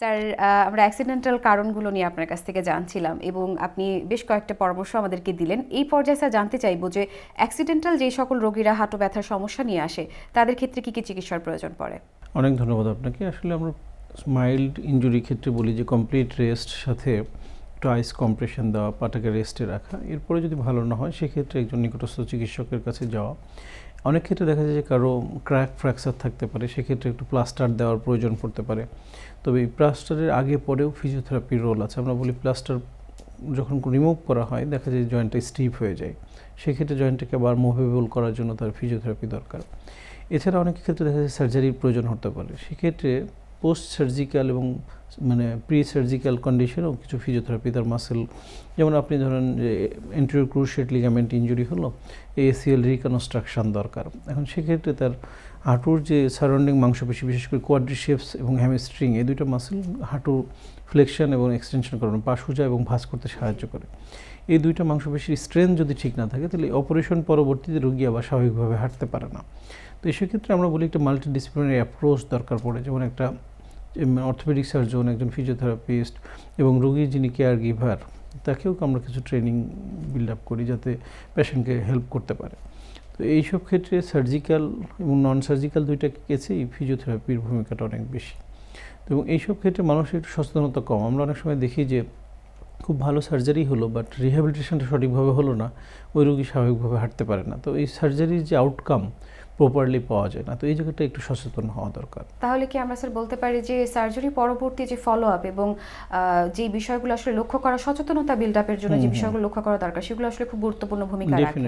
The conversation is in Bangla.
স্যার আমরা অ্যাক্সিডেন্টাল কারণগুলো নিয়ে আপনার কাছ থেকে জানছিলাম এবং আপনি বেশ কয়েকটা পরামর্শ আমাদেরকে দিলেন। এই পর্যায়ে স্যার জানতে চাইব যে অ্যাক্সিডেন্টাল যে সকল রোগীরা হাঁটু ব্যথার সমস্যা নিয়ে আসে, তাদের ক্ষেত্রে কী কী চিকিৎসার প্রয়োজন পড়ে? অনেক ধন্যবাদ আপনাকে। আসলে আমরা মাইল্ড ইঞ্জুরির ক্ষেত্রে বলি যে কমপ্লিট রেস্ট সাথে একটু আইস কম্প্রেশন দেওয়া, পাটাকে রেস্টে রাখা, এরপরে যদি ভালো না হয়, সেক্ষেত্রে একজন নিকটস্থ চিকিৎসকের কাছে যাওয়া। অনেক ক্ষেত্রে দেখা যায় যে কারও ক্র্যাক ফ্র্যাকচার থাকতে পারে, সেক্ষেত্রে একটু প্লাস্টার দেওয়ার প্রয়োজন পড়তে পারে। তবে এই প্লাস্টারের আগে পরেও ফিজিওথেরাপির রোল আছে। আমরা বলি প্লাস্টার যখন রিমুভ করা হয়, দেখা যায় জয়েন্টটা স্টিফ হয়ে যায়। সেক্ষেত্রে জয়েন্টটাকে আবার মুভেবল করার জন্য তার ফিজিওথেরাপি দরকার। এছাড়া অনেক ক্ষেত্রে দেখা যায় সার্জারির প্রয়োজন হতে পারে। সেক্ষেত্রে পোস্ট সার্জিক্যাল এবং মানে প্রি সার্জিক্যাল কন্ডিশনেও কিছু ফিজিওথেরাপি তার মাসেল যেমন আপনি ধরেন যে এন্ট্রিও ক্রুশিয়েট লিগামেন্ট ইঞ্জুরি হলো এসিএল রিকনস্ট্রাকশন দরকার। এখন সেক্ষেত্রে তার হাঁটুর যে সারাউন্ডিং মাংসপেশি, বিশেষ করে কোয়াড্রিশেপস এবং হ্যামস্ট্রিং এই দুইটা মাসেল হাঁটুর ফ্লেকশন এবং এক্সটেনশন করানো, পা সোজা এবং ভাঁজ করতে সাহায্য করে। এই দুইটা মাংসপেশির স্ট্রেংথ যদি ঠিক না থাকে, তাহলে অপারেশন পরবর্তীতে রোগী আবার স্বাভাবিকভাবে হাঁটতে পারে না। তো সেক্ষেত্রে আমরা বলি একটা মাল্টিডিসিপ্লিনারি অ্যাপ্রোচ দরকার পড়ে। যেমন একটা অর্থোপেডিক সার্জন একজন ফিজিওথেরাপিস্ট এবং রোগীর যিনি কেয়ার গিভার তাকেও আমরা কিছু ট্রেনিং বিল্ড আপ করি যাতে পেশেন্টকে হেল্প করতে পারে। তো এইসব ক্ষেত্রে সার্জিক্যাল এবং নন সার্জিক্যাল দুইটা কেসেই ফিজিওথেরাপির ভূমিকাটা অনেক বেশি। তো এবং এইসব ক্ষেত্রে মানুষের একটু সচেতনতা কম। আমরা অনেক সময় দেখি যে খুব ভালো সার্জারি হলো বাট রিহ্যাবিলিটেশনটা সঠিকভাবে হলো না, ওই রোগী স্বাভাবিকভাবে হাঁটতে পারে না। তো এই সার্জারির যে আউটকাম প্রপারলি পাওয়া যায় না। তো এই জায়গাটা একটু সচেতন হওয়া দরকার। তাহলে কি আমরা স্যার বলতে পারি যে সার্জারি পরবর্তী যে ফলো আপ এবং আহ, যে বিষয়গুলো আসলে লক্ষ্য করা সচেতনতা বিল্ড আপের জন্য যে। বিষয়গুলো লক্ষ্য করা দরকার সেগুলো আসলে খুব গুরুত্বপূর্ণ ভূমিকা রাখে।